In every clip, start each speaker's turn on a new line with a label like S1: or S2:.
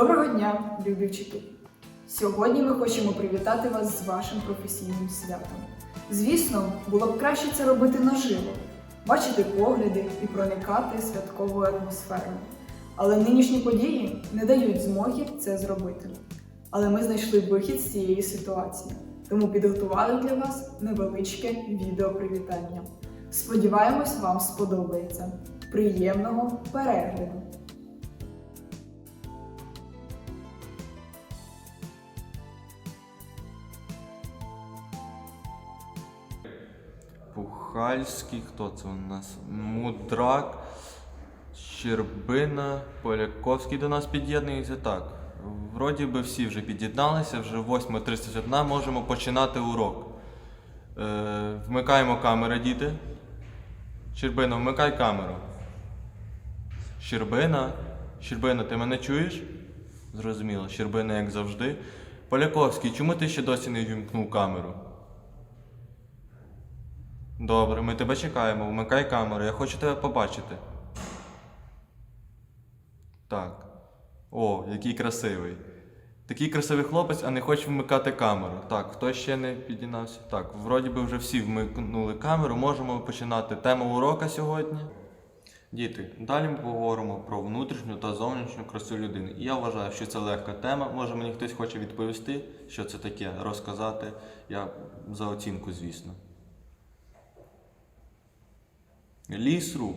S1: Доброго дня, любі вчителі! Сьогодні ми хочемо привітати вас з вашим професійним святом. Звісно, було б краще це робити наживо, бачити погляди і проникати святковою атмосферою. Але нинішні події не дають змоги це зробити. Але ми знайшли вихід з цієї ситуації, тому підготували для вас невеличке відео привітання. Сподіваємось, вам сподобається. Приємного перегляду!
S2: Пухальський, хто це у нас? Мудрак, Щербина, Поляковський до нас під'єднується. Так. Вроді би всі вже під'єдналися, вже 8.31 можемо починати урок. Е, вмикаємо камери, діти. Щербина, вмикай камеру. Щербина. Щербина, ти мене чуєш? Зрозуміло, Щербина, як завжди. Поляковський, чому ти ще досі не вімкнув камеру? Добре, ми тебе чекаємо. Вмикай камеру, я хочу тебе побачити. Так. О, який красивий. Такий красивий хлопець, а не хоче вмикати камеру. Так, хто ще не підігнався? Так, вроді би вже всі вмикнули камеру, можемо починати тему урока сьогодні. Діти, далі ми поговоримо про внутрішню та зовнішню красу людини. І я вважаю, що це легка тема. Може мені хтось хоче відповісти, що це таке, розказати. Я за оцінку, звісно. Ліс рук.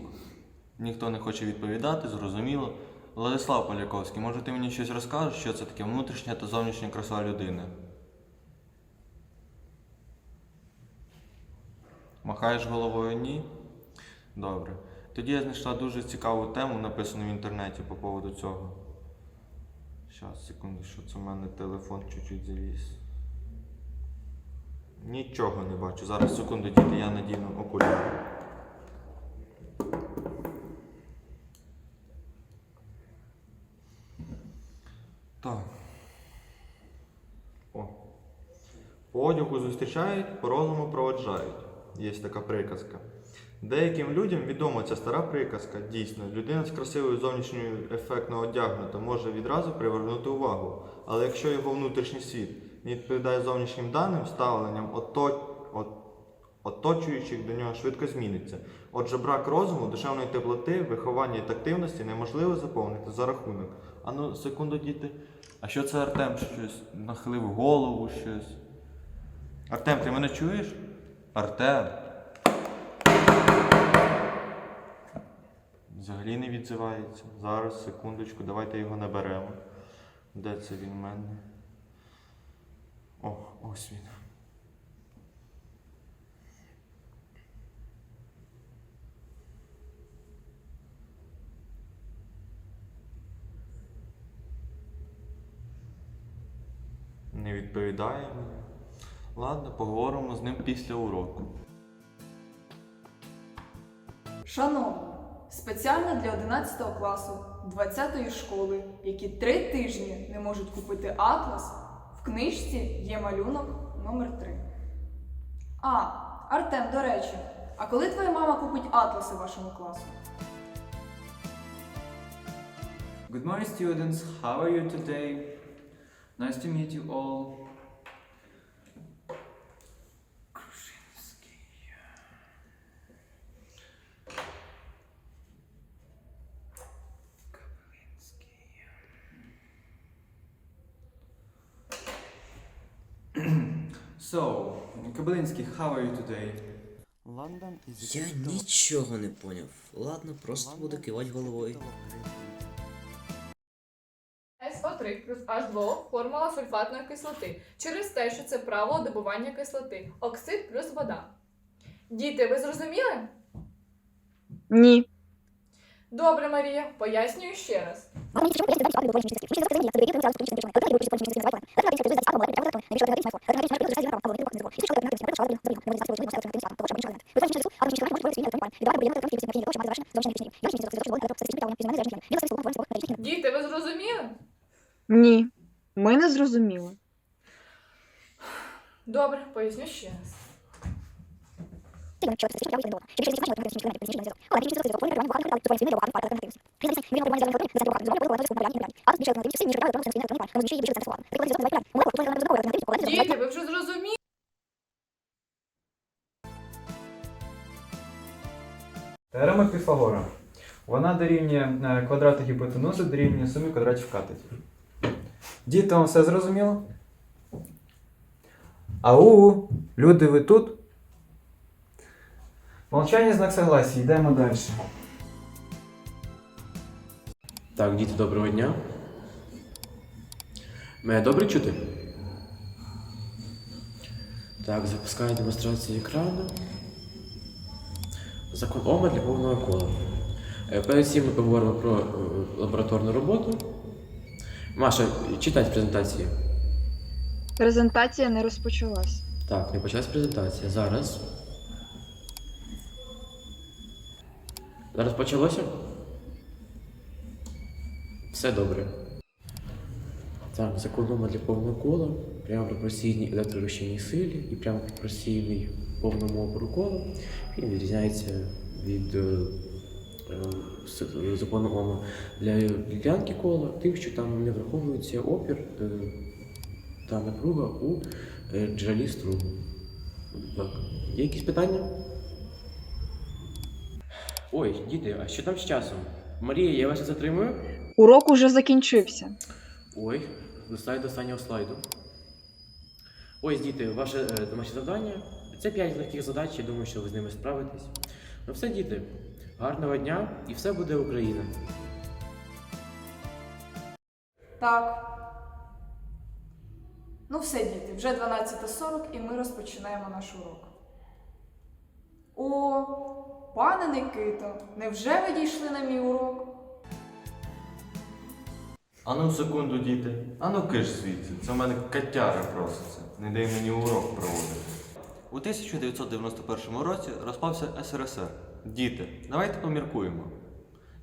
S2: Ніхто не хоче відповідати, зрозуміло. Владислав Поляковський, може ти мені щось розкажеш, що це таке внутрішня та зовнішня краса людини? Махаєш головою ні? Добре. Тоді я знайшла дуже цікаву тему, написану в інтернеті по поводу цього. Щас, секунду, що це в мене телефон чуть-чуть завіс. Нічого не бачу. Зараз секунду, діти, я надіну окуляри. Так. О. По одягу зустрічають, по розуму проводжають. Є така приказка. Деяким людям відома ця стара приказка. Дійсно, людина з красивою зовнішньою ефектно одягнута може відразу привернути увагу. Але якщо його внутрішній світ не відповідає зовнішнім даним, ставленням оточуючих до нього швидко зміниться. Отже, брак розуму, душевної теплоти, виховання і тактивності неможливо заповнити за рахунок. Ану, секунду, діти. А що це Артем щось нахилив голову щось? Артем, ти мене чуєш? Артем. Взагалі не відзивається. Зараз, секундочку, давайте його наберемо. Де це він в мене? О, ось він. Не відповідає мені. Ладно, поговоримо з ним після уроку.
S1: Шановні, спеціально для 11 класу 20-ї школи, які три тижні не можуть купити атлас, в книжці є малюнок номер 3 А, Артем, до речі, а коли твоя мама купить атласи вашому класу?
S3: Good morning, students. How are you today? Nice to meet you all. So, Kablinsky, how are you today?
S4: Я нічого не поняв. Ладно, просто буду кивати головою.
S5: СО3 плюс H2O – формула сульфатної кислоти через те, що це правило добування кислоти. Оксид плюс вода. Діти, ви зрозуміли?
S1: Ні.
S5: Добре, Марія, пояснюю ще раз. Діти, ви зрозуміли?
S6: Ні, ми не зрозуміли.
S5: Добре, поясню ще раз. Діти, ви вже зрозуміли?
S3: Теорема Піфагора. Вона дорівнює е, квадрати гіпотенузи дорівнює сумі квадратів катетів. Діти, вам все зрозуміло? Ау, люди, ви тут? Молчання знак согласия. Йдемо далі.
S7: Так, діти, доброго дня. Мене добре чути? Так, запускаю демонстрацію екрану. Закон Ома для повного кола. Е, Перед цим ми поговоримо про е, лабораторну роботу. Маша, читать презентації.
S6: Презентація не розпочалась.
S7: Так, не почалась презентація. Зараз. Зараз почалося? Все добре. Так, закон Ома для повного кола, прямо пропорційній електрорушійній силі і прямо пропорційний повному опору кола. Він відрізняється від е, Ома для ділянки кола, тим, що там не враховується опір е, та напруга у е, джерелі струму. Так. Є якісь питання? Ой, діти, а що там з часом? Марія, я вас затримую?
S6: Урок уже закінчився.
S7: Ой, листаю до останнього слайду. Ось, діти, ваше домашнє завдання. Це 5 легких задач, я думаю, що ви з ними справитесь. Ну все, діти, гарного дня і все буде Україна.
S1: Так. Ну все, діти, вже 12.40 і ми розпочинаємо наш урок. О, пане Никито, невже ви дійшли на мій урок?
S2: Ану секунду, діти. Ану киш звідси. Це в мене котяра проситься. Не дай мені урок проводити. У 1991 році розпався СРСР. Діти, давайте поміркуємо.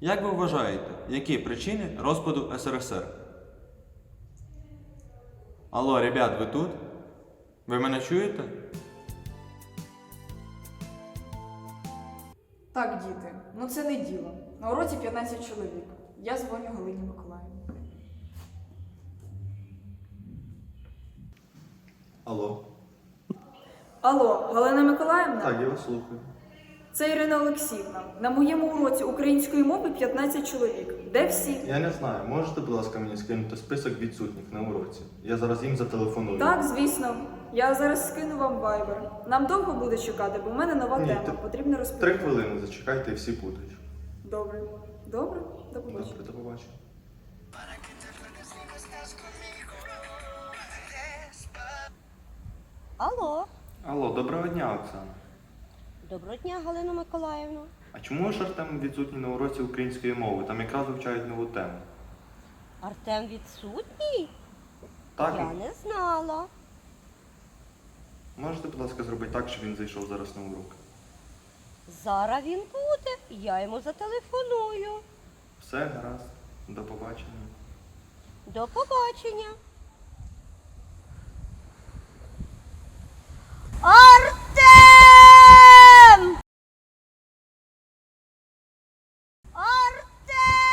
S2: Як ви вважаєте, які причини розпаду СРСР? Алло, ребят, ви тут? Ви мене чуєте?
S1: Так, діти, ну це не діло. На уроці 15 чоловік. Я дзвоню Галині Миколаївні.
S2: Алло.
S1: Алло, Галина Миколаївна?
S2: Так, я вас слухаю.
S1: Це Ірина Олексіївна. На моєму уроці української мови 15 чоловік. Де всі?
S2: Я не знаю, можете, будь ласка, мені скинути список відсутніх на уроці? Я зараз їм зателефоную.
S1: Так, звісно. Я зараз скину вам вайбер. Нам довго буде чекати, бо в мене нова
S2: Ні,
S1: тема.
S2: ти-
S1: Потрібно
S2: Три хвилини зачекайте і всі будуть.
S1: Добре. Добре, до побачення.
S2: Добре, до побачення.
S8: Алло,
S2: Алло, доброго дня, Оксана.
S8: Доброго дня, Галина Миколаївна.
S2: А чому ж Артем відсутній на уроці української мови? Там якраз вивчають нову тему.
S8: Артем відсутній?
S2: Так,
S8: Я не знала.
S2: можете, будь ласка, зробити так, щоб він зайшов зараз на урок?
S8: Зараз він буде, я йому зателефоную.
S2: Все, гаразд. До побачення.
S8: До побачення. Артем! Артем!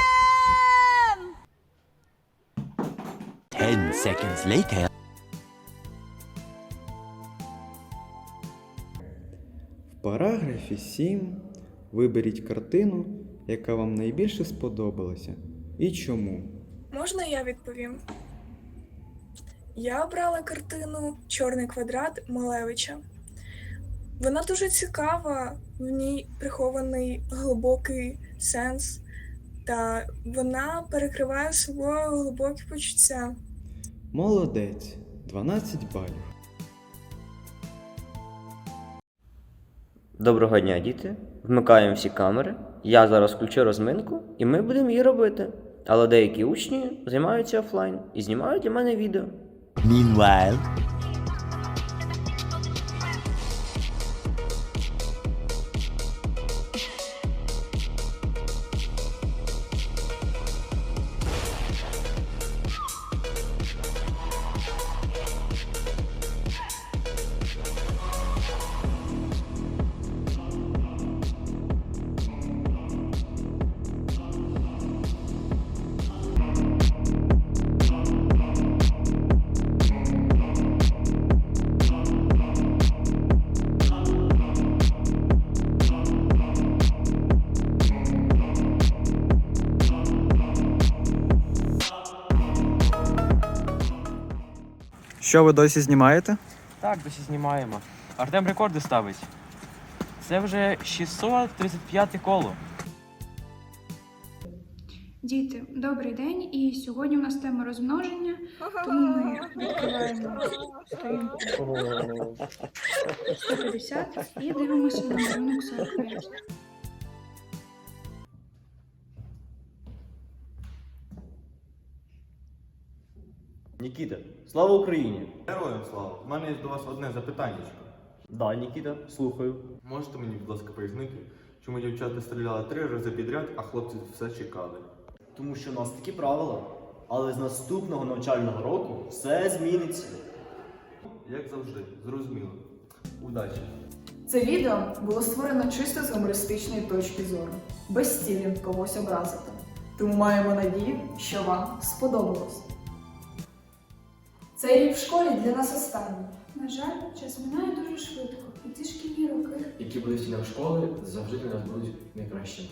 S9: Ten seconds later.
S10: В параграфі 7 виберіть картину, яка вам найбільше сподобалася, і чому.
S11: Можна я відповім? Я обрала картину Чорний квадрат Малевича. Вона дуже цікава, в ній прихований глибокий сенс, та вона перекриває собою глибокі почуття.
S10: Молодець, 12 балів.
S12: Доброго дня, діти. Вмикаємо всі камери. Я зараз включу розминку, і ми будемо її робити. Але деякі учні займаються офлайн і знімають для мене відео.
S9: Meanwhile.
S3: Що ви досі знімаєте?
S7: Так, досі знімаємо. Артем рекорди ставить. Це вже 635 коло.
S13: Діти, добрий день. І сьогодні у нас тема розмноження, тому ми відкриваємо сторінку 150 і дивимося на малюнок 45.
S14: Нікіта, слава Україні!
S2: Героям слава! У мене є до вас одне запитання.
S14: Да, Нікіта, слухаю.
S2: Можете мені, будь ласка, пояснити, чому дівчата стріляли три рази підряд, а хлопці все чекали?
S14: Тому що у нас такі правила, але з наступного навчального року все зміниться.
S2: Як завжди, зрозуміло. Удачі!
S1: Це відео було створено чисто з гумористичної точки зору, без цілі когось образити. Тому маємо надію, що вам сподобалось. Цей рік в школі для нас останній.
S13: На жаль, час минає дуже швидко, і ті шкільні роки.
S7: Які були в школи, завжди для нас будуть найкращими.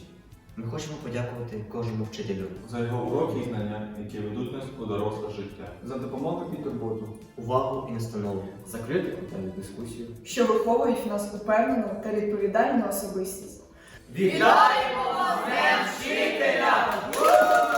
S4: Ми хочемо подякувати кожному вчителю
S2: за його уроки і знання, які ведуть нас у доросле життя,
S3: за допомогу і турботу,
S4: увагу і настанову,
S7: за критику та дискусію,
S1: що виховують в нас упевнену та відповідальну особистість.
S4: Вітаємо вас, вчителя!